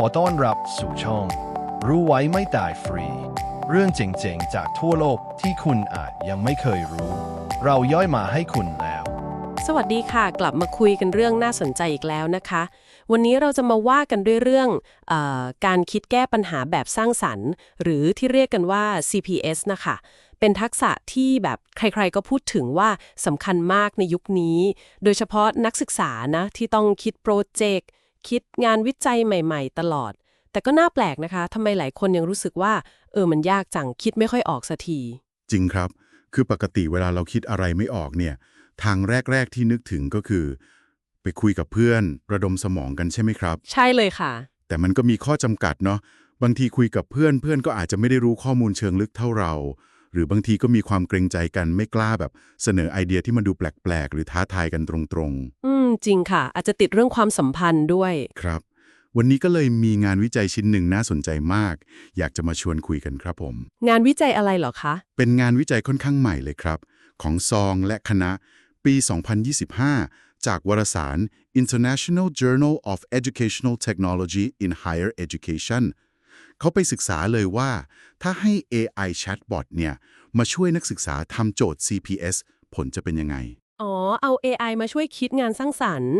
อต้อนรับสู่ช่อง รู้ไว้ไม่ตายฟรี เรื่องเจ๋งๆ จากทั่วโลกที่คุณอาจยังไม่เคยรู้ เราย่อยมาให้คุณแล้ว สวัสดีค่ะ กลับมาคุยกันเรื่องน่าสนใจอีกแล้วนะคะ วันนี้เราจะมาว่ากันด้วยเรื่องออการคิดแก้ปัญหาแบบสร้างสรรค์ หรือที่เรียกกันว่า CPS นะคะเป็นทักษะที่แบบใครๆก็พูดถึงว่าสำคัญมากในยุคนี้ โดยเฉพาะนักศึกษานะที่ต้องคิดโปรเจกต์ คิดงานวิจัยใหม่ ๆ ตลอด แต่ก็น่าแปลกนะคะทำไมหลายคนยังรู้สึกว่า เออมันยากจังคิดไม่ค่อยออกสักที จริงครับ คือปกติเวลาเราคิดอะไรไม่ออกเนี่ย ทางแรก ๆ ที่นึกถึงก็คือ ไปคุยกับเพื่อน ระดมสมองกันใช่ไหมครับ ใช่เลยค่ะ แต่มันก็มีข้อจำกัดเนาะบางทีคุยกับเพื่อนเพื่อนก็อาจจะไม่ได้รู้ข้อมูลเชิงลึกเท่าเรา หรือบางทีก็มีความเกรงใจกันไม่กล้าแบบเสนอไอเดียที่มันดูแปลกๆ หรือท้าทายกันตรงอืม จริงค่ะ อาจจะติดเรื่องความสัมพันธ์ด้วยๆครับ วันนี้ก็เลยมีงานวิจัยชิ้นหนึ่งน่าสนใจมาก อยากจะมาชวนคุยกันครับผม งานวิจัยอะไรเหรอคะ เป็นงานวิจัยค่อนข้างใหม่เลยครับ ของซองและคณะ ปี 2025 จากวารสาร International Journal of Educational Technology in Higher Education เขาไปศึกษาเลยว่า ถ้าให้ AI Chatbot เนี่ยมาช่วยนักศึกษาทำโจทย์ CPS ผลจะเป็นยังไง อ๋อ เอา AI มาช่วยคิดงานสร้างสรรค์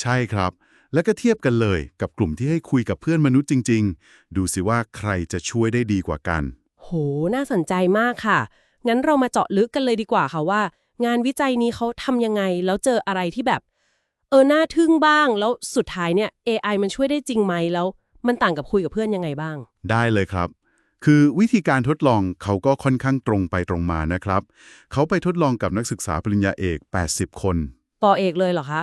ใช่ครับ แล้วก็เทียบกันเลยกับกลุ่มที่ให้คุยกับเพื่อนมนุษย์จริง ๆ ดูสิว่าใครจะช่วยได้ดีกว่ากัน โห น่าสนใจมากค่ะ งั้นเรามาเจาะลึกกันเลยดีกว่าค่ะว่า งานวิจัยนี้เขาทำยังไง แล้วเจออะไรที่แบบ เออ น่าทึ่งบ้าง แล้วสุดท้ายเนี่ย AI มันช่วยได้จริงไหมแล้ว มันต่างกับคุยกับเพื่อนยังไงบ้าง ได้เลยครับ คือวิธีการทดลองเขาก็ค่อนข้างตรงไปตรงมานะครับ เขาไปทดลองกับนักศึกษาปริญญาเอก 80 คน ปอเอกเลยเหรอคะ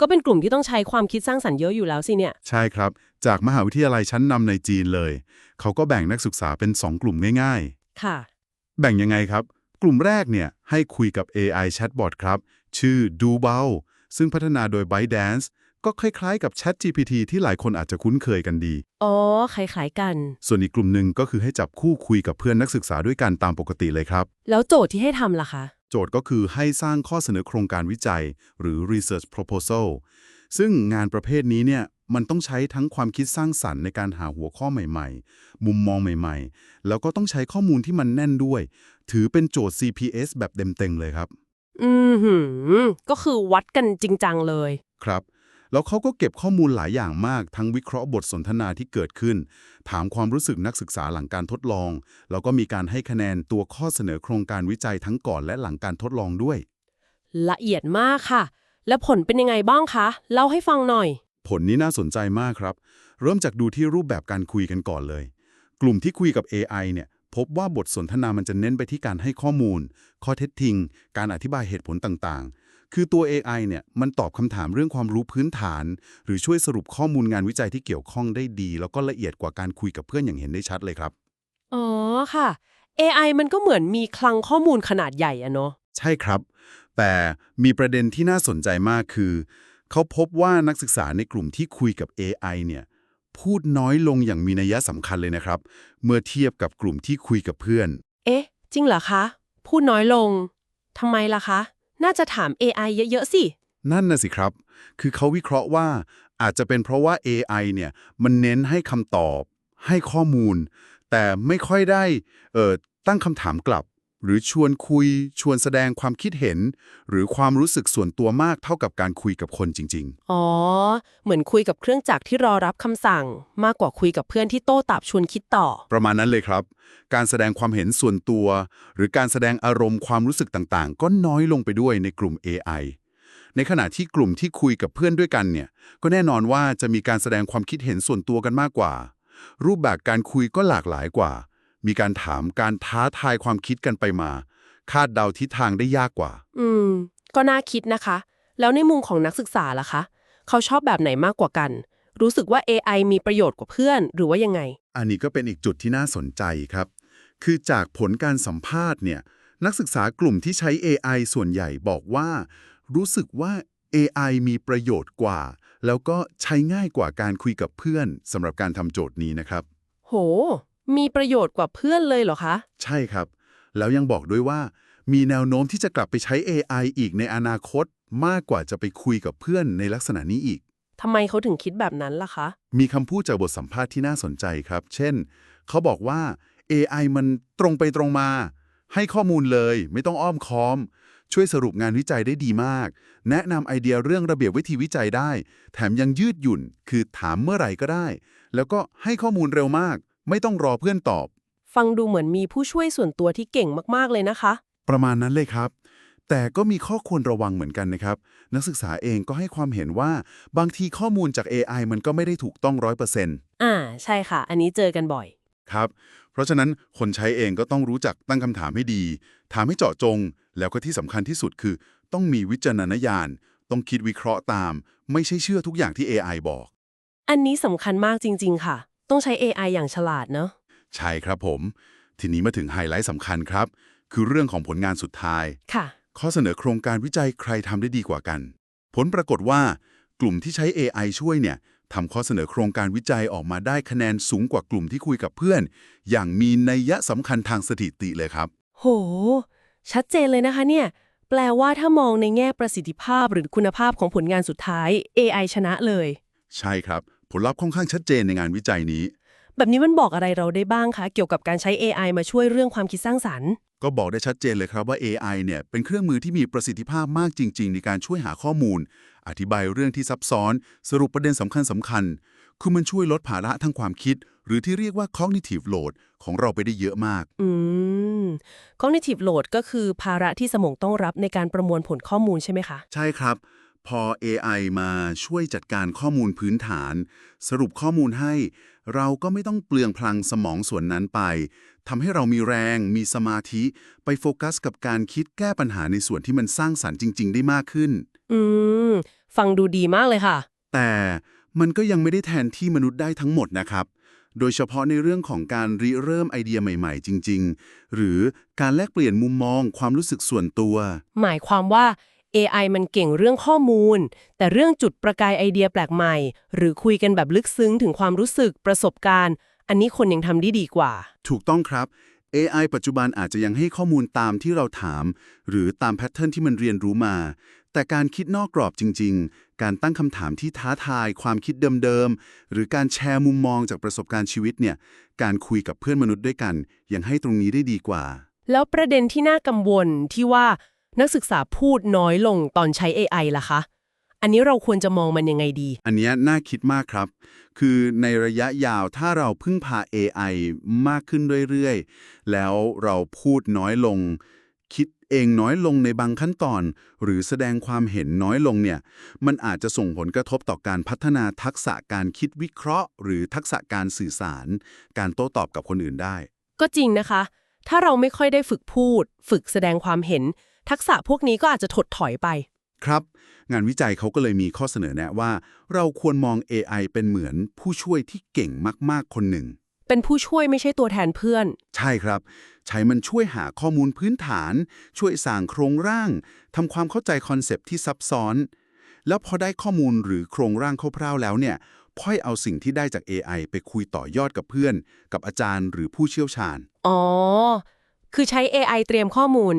ก็เป็นกลุ่มที่ต้องใช้ความคิดสร้างสรรค์เยอะอยู่แล้วสิเนี่ย ใช่ครับ จากมหาวิทยาลัยชั้นนำในจีนเลย เขาก็แบ่งนักศึกษาเป็น 2 กลุ่มง่าย ค่ะ ๆ แบ่งยังไงครับ กลุ่มแรกเนี่ยให้คุยกับ AI Chatbot ครับ ชื่อดูเบาซึ่งพัฒนาโดย ByteDance ก็คล้ายๆกับ ChatGPT ที่หลายคนอาจจะคุ้นเคยกันดี อ๋อ คล้ายๆกัน ส่วนอีกกลุ่มหนึ่งก็คือให้จับคู่คุยกับเพื่อนนักศึกษาด้วยกันตามปกติเลยครับ แล้วโจทย์ที่ให้ทำล่ะคะ โจทย์ก็คือให้สร้างข้อเสนอโครงการวิจัย หรือ research proposal ซึ่งงานประเภทนี้เนี่ยมันต้องใช้ทั้งความคิดสร้างสรรค์ในการหาหัวข้อใหม่ๆ มุมมองใหม่ๆ แล้วก็ต้องใช้ข้อมูลที่มันแน่นด้วย ถือเป็นโจทย์ CPS แบบเต็มๆเลยครับ อืมหืมก็คือวัดกันจริงจังเลย ครับ แล้วเขาก็เก็บข้อมูลหลายอย่างมาก ทั้งวิเคราะห์บทสนทนาที่เกิดขึ้น ถามความรู้สึกนักศึกษาหลังการทดลอง แล้วก็มีการให้คะแนนตัวข้อเสนอโครงการวิจัยทั้งก่อนและหลังการทดลองด้วย ละเอียดมากค่ะ แล้วผลเป็นยังไงบ้างคะเล่าให้ฟังหน่อย ผลนี้น่าสนใจมากครับ เริ่มจากดูที่รูปแบบการคุยกันก่อนเลย กลุ่มที่คุยกับ AI เนี่ยพบว่าบทสนทนามันจะเน้นไปที่การให้ข้อมูล ข้อเท็จจริง การอธิบายเหตุผลต่างๆ คือตัว AI เนี่ยมันตอบคำถามเรื่องความรู้พื้นฐาน หรือช่วยสรุปข้อมูลงานวิจัยที่เกี่ยวข้องได้ดี แล้วก็ละเอียดกว่าการคุยกับเพื่อนอย่างเห็นได้ชัดเลยครับ อ๋อค่ะ AI มันก็เหมือนมีคลังข้อมูลขนาดใหญ่อะเนาะใช่ครับ แต่มีประเด็นที่น่าสนใจมากคือ เขาพบว่านักศึกษาในกลุ่มที่คุยกับ AI เนี่ยพูดน้อยลงอย่างมีนัยสำคัญเลยนะครับ เมื่อเทียบกับกลุ่มที่คุยกับเพื่อน เอ๊ะ จริงเหรอคะ พูดน้อยลงทำไมล่ะคะ น่าจะถาม AI เยอะๆสิ นั่นน่ะสิครับ คือเขาวิเคราะห์ว่าอาจจะเป็นเพราะว่า AI เนี่ยมันเน้นให้คำตอบ ให้ข้อมูล แต่ไม่ค่อยได้เอ่อตั้งคำถามกลับ หรือชวนคุย ชวนแสดงความคิดเห็น หรือความรู้สึกส่วนตัวมากเท่ากับการคุยกับคนจริงอ๋อ เหมือนคุยกับเครื่องจักรที่รอรับคำสั่ง มากกว่าคุยกับเพื่อนที่โต้ตอบชวนคิดต่อๆประมาณนั้นเลยครับ การแสดงความเห็นส่วนตัว หรือการแสดงอารมณ์ความรู้สึกต่างๆ ก็น้อยลงไปด้วยในกลุ่ม AI ในขณะที่กลุ่มที่คุยกับเพื่อนด้วยกันเนี่ย ก็แน่นอนว่าจะมีการแสดงความคิดเห็นส่วนตัวกันมากกว่า รูปแบบการคุยก็หลากหลายกว่า มีการถามการท้าทายความคิดกันไปมา คาดเดาทิศทางได้ยากกว่า อืม ก็น่าคิดนะคะ แล้วในมุมของนักศึกษาล่ะคะ เขาชอบแบบไหนมากกว่ากัน รู้สึกว่า AI มีประโยชน์กว่าเพื่อน หรือว่ายังไง อันนี้ก็เป็นอีกจุดที่น่าสนใจครับ คือจากผลการสัมภาษณ์เนี่ย นักศึกษากลุ่มที่ใช้ AI ส่วนใหญ่บอกว่า รู้สึกว่า AI มีประโยชน์กว่า แล้วก็ใช้ง่ายกว่าการคุยกับเพื่อนสำหรับการทำโจทย์นี้นะครับ โห มีประโยชน์กว่าเพื่อนเลยเหรอคะ ใช่ครับ แล้วยังบอกด้วยว่า มีแนวโน้มที่จะกลับไปใช้ AI อีกในอนาคต มากกว่าจะไปคุยกับเพื่อนในลักษณะนี้อีก ทำไมเขาถึงคิดแบบนั้นล่ะคะ มีคำพูดจากบทสัมภาษณ์ที่น่าสนใจครับ เช่น เขาบอกว่า AI มันตรงไปตรงมา ให้ข้อมูลเลย ไม่ต้องอ้อมค้อม ช่วยสรุปงานวิจัยได้ดีมาก แนะนำไอเดียเรื่องระเบียบวิธีวิจัยได้ แถมยังยืดหยุ่น คือถามเมื่อไหร่ก็ได้ แล้วก็ให้ข้อมูลเร็วมาก ไม่ต้องรอเพื่อนตอบ ฟังดูเหมือนมีผู้ช่วยส่วนตัวที่เก่งมากๆเลยนะคะ ประมาณนั้นเลยครับ แต่ก็มีข้อควรระวังเหมือนกันนะครับ นักศึกษาเองก็ให้ความเห็นว่าบางทีข้อมูลจาก AI มันก็ไม่ได้ถูกต้องร้อยเปอร์เซ็นต์อ่า ใช่ค่ะ อันนี้เจอกันบ่อย ครับ เพราะฉะนั้นคนใช้เองก็ต้องรู้จักตั้งคำถามให้ดี ถามให้เจาะจง แล้วก็ที่สำคัญที่สุดคือ ต้องมีวิจารณญาณ ต้องคิดวิเคราะห์ตาม ไม่ใช่เชื่อทุกอย่างที่ AI บอก อันนี้สำคัญมากจริง ๆ ค่ะ ต้องใช้ AI อย่างฉลาดเนอะใช่ครับผม ทีนี้มาถึงไฮไลท์สำคัญครับ คือเรื่องของผลงานสุดท้าย ค่ะ ข้อเสนอโครงการวิจัยใครทำได้ดีกว่ากัน ผลปรากฏว่ากลุ่มที่ใช้ AI ช่วยเนี่ยทำข้อเสนอโครงการวิจัยออกมาได้คะแนนสูงกว่ากลุ่มที่คุยกับเพื่อน อย่างมีนัยยะสำคัญทางสถิติเลยครับ โห ชัดเจนเลยนะคะเนี่ย แปลว่าถ้ามองในแง่ประสิทธิภาพหรือคุณภาพของผลงานสุดท้าย AI ชนะเลย ใช่ครับผ ลลัพธ์ค่อนข้างชัดเจนในงานวิจัยนี้ แบบนี้มันบอกอะไรเราได้บ้างคะ เกี่ยวกับการใช้ AI มาช่วยเรื่องความคิดสร้างสรรค์ ก็บอกได้ชัดเจนเลยครับว่า AI เนี่ยเป็นเครื่องมือที่มีประสิทธิภาพมากจริง ๆ ในการช่วยหาข้อมูล อธิบายเรื่องที่ซับซ้อน สรุปประเด็นสำคัญสำคัญๆคือมันช่วยลดภาระทางความคิด หรือที่เรียกว่า cognitive load ของเราไปได้เยอะมาก อืม cognitive load ก็คือภาระที่สมองต้องรับในการประมวลผลข้อมูลใช่ไหมคะ ใช่ครับ พอ AI มาช่วยจัดการข้อมูลพื้นฐาน สรุปข้อมูลให้ เราก็ไม่ต้องเปลืองพลังสมองส่วนนั้นไปทำให้เรามีแรงมีสมาธิ ไปโฟกัสกับการคิดแก้ปัญหาในส่วนที่มันสร้างสรรค์จริง ๆ ได้มากขึ้น อืม ฟังดูดีมากเลยค่ะ แต่มันก็ยังไม่ได้แทนที่มนุษย์ได้ทั้งหมดนะครับ โดยเฉพาะในเรื่องของการริเริ่มไอเดียใหม่ ๆ จริง ๆ หรือการแลกเปลี่ยนมุมมอง ความรู้สึกส่วนตัว หมายความว่า AI มันเก่งเรื่องข้อมูล แต่เรื่องจุดประกายไอเดียแปลกใหม่ หรือคุยกันแบบลึกซึ้งถึงความรู้สึกประสบการณ์ อันนี้คนยังทำได้ดีกว่า ถูกต้องครับ AI ปัจจุบันอาจจะยังให้ข้อมูลตามที่เราถาม หรือตามแพทเทิร์นที่มันเรียนรู้มา แต่การคิดนอกกรอบจริง ๆ การตั้งคำถามที่ท้าทาย ความคิดเดิมๆ หรือการแชร์มุมมองจากประสบการณ์ชีวิตเนี่ย การคุยกับเพื่อนมนุษย์ด้วยกัน ยังให้ตรงนี้ได้ดีกว่า แล้วประเด็นที่น่ากังวลที่ว่า นักศึกษาพูดน้อยลงตอนใช้ AI ล่ะคะ อันนี้เราควรจะมองมันยังไงดี อันเนี้ยน่าคิดมากครับ คือในระยะยาวถ้าเราพึ่งพา AI มากขึ้นเรื่อยๆ แล้วเราพูดน้อยลง คิดเองน้อยลงในบางขั้นตอน หรือแสดงความเห็นน้อยลงเนี่ย มันอาจจะส่งผลกระทบต่อการพัฒนาทักษะการคิดวิเคราะห์ หรือทักษะการสื่อสาร การโต้ตอบกับคนอื่นได้ ก็จริงนะคะ ถ้าเราไม่ค่อยได้ฝึกพูด ฝึกแสดงความเห็น ทักษะพวกนี้ก็อาจจะถดถอยไป ครับ งานวิจัยเขาก็เลยมีข้อเสนอแนะว่า เราควรมอง AI เป็นเหมือนผู้ช่วยที่เก่งมากๆคนหนึ่ง เป็นผู้ช่วยไม่ใช่ตัวแทนเพื่อน ใช่ครับ ใช้มันช่วยหาข้อมูลพื้นฐาน ช่วยสร้างโครงร่างทำความเข้าใจคอนเซปต์ที่ซับซ้อน แล้วพอได้ข้อมูลหรือโครงร่างคร่าวๆแล้วเนี่ยพ่อยเอาสิ่งที่ได้จาก AI ไปคุยต่อยอดกับเพื่อน กับอาจารย์หรือผู้เชี่ยวชาญ อ๋อ คือใช้ AI เตรียมข้อมูล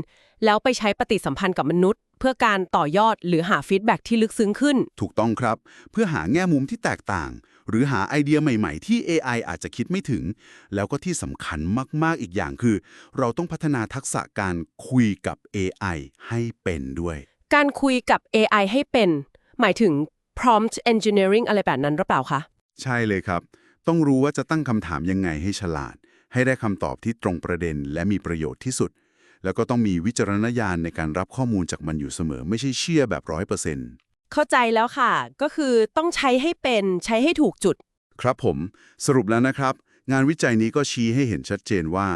แล้วไปใช้ปฏิสัมพันธ์กับมนุษย์ เพื่อการต่อยอดหรือหาฟีดแบ็กที่ลึกซึ้งขึ้น ถูกต้องครับ เพื่อหาแง่มุมที่แตกต่าง หรือหาไอเดียใหม่ๆ ที่ AI อาจจะคิดไม่ถึง แล้วก็ที่สำคัญมากๆอีกอย่างคือ เราต้องพัฒนาทักษะการคุยกับ AI ให้เป็นด้วย การคุยกับ AI ให้เป็น หมายถึง prompt engineering อะไรแบบนั้นหรือเปล่าคะใช่เลยครับ ต้องรู้ว่าจะตั้งคำถามยังไงให้ฉลาด ให้ได้คำตอบที่ตรงประเด็นและมีประโยชน์ที่สุด แล้วก็ต้องมีวิจารณญาณในการรับข้อมูลจากมันอยู่เสมอ ไม่ใช่เชื่อแบบร้อยเปอร์เซ็นต์เข้าใจแล้วค่ะ ก็คือต้องใช้ให้เป็นใช้ให้ถูกจุด ครับผม สรุปแล้วนะครับ งานวิจัยนี้ก็ชี้ให้เห็นชัดเจนว่า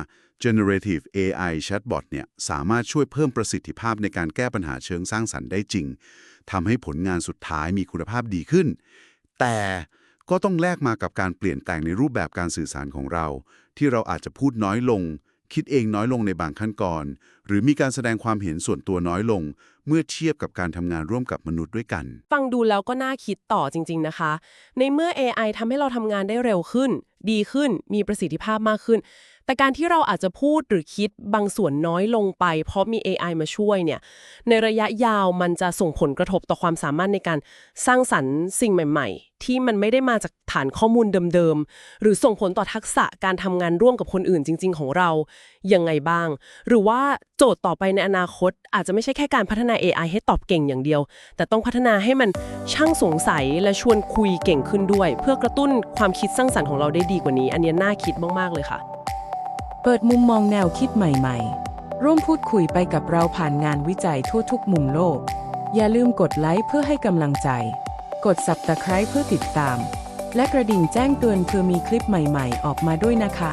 generative AI chatbot เนี่ยสามารถช่วยเพิ่มประสิทธิภาพในการแก้ปัญหาเชิงสร้างสรรค์ได้จริงทำให้ผลงานสุดท้ายมีคุณภาพดีขึ้น แต่ก็ต้องแลกมากับการเปลี่ยนแปลงในรูปแบบการสื่อสารของเรา ที่เราอาจจะพูดน้อยลง คิดเองน้อยลงในบางขั้นตอน หรือมีการแสดงความเห็นส่วนตัวน้อยลง เมื่อเทียบกับการทำงานร่วมกับมนุษย์ด้วยกัน ฟังดูแล้วก็น่าคิดต่อจริง ๆนะคะ ในเมื่อ AI ทำให้เราทำงานได้เร็วขึ้น ดีขึ้น มีประสิทธิภาพมากขึ้น แต่การที่เราอาจจะพูดหรือคิดบางส่วนน้อยลงไป เพราะมี AI มาช่วยเนี่ยในระยะยาวมันจะส่งผลกระทบต่อความสามารถในการสร้างสรรค์สิ่งใหม่ ๆ ที่มันไม่ได้มาจากฐานข้อมูลเดิมๆหรือส่งผลต่อทักษะการทำงานร่วมกับคนอื่นจริง ๆ ของเรายังไงบ้าง หรือว่าโจทย์ต่อไปในอนาคต อาจจะไม่ใช่แค่การพัฒนา AI ให้ตอบเก่งอย่างเดียว แต่ต้องพัฒนาให้มันช่างสงสัยและชวนคุยเก่งขึ้นด้วย เพื่อกระตุ้นความคิดสร้างสรรค์ของเราได้ดีกว่านี้ อันนี้น่าคิดมากๆเลยค่ะ เปิดมุมมองแนวคิดใหม่ ๆ ร่วมพูดคุยไปกับเราผ่านงานวิจัยทั่วทุกมุมโลก อย่าลืมกดไลค์เพื่อให้กำลังใจ กด Subscribe เพื่อติดตาม และกระดิ่งแจ้งเตือนเพื่อมีคลิปใหม่ ๆ ออกมาด้วยนะคะ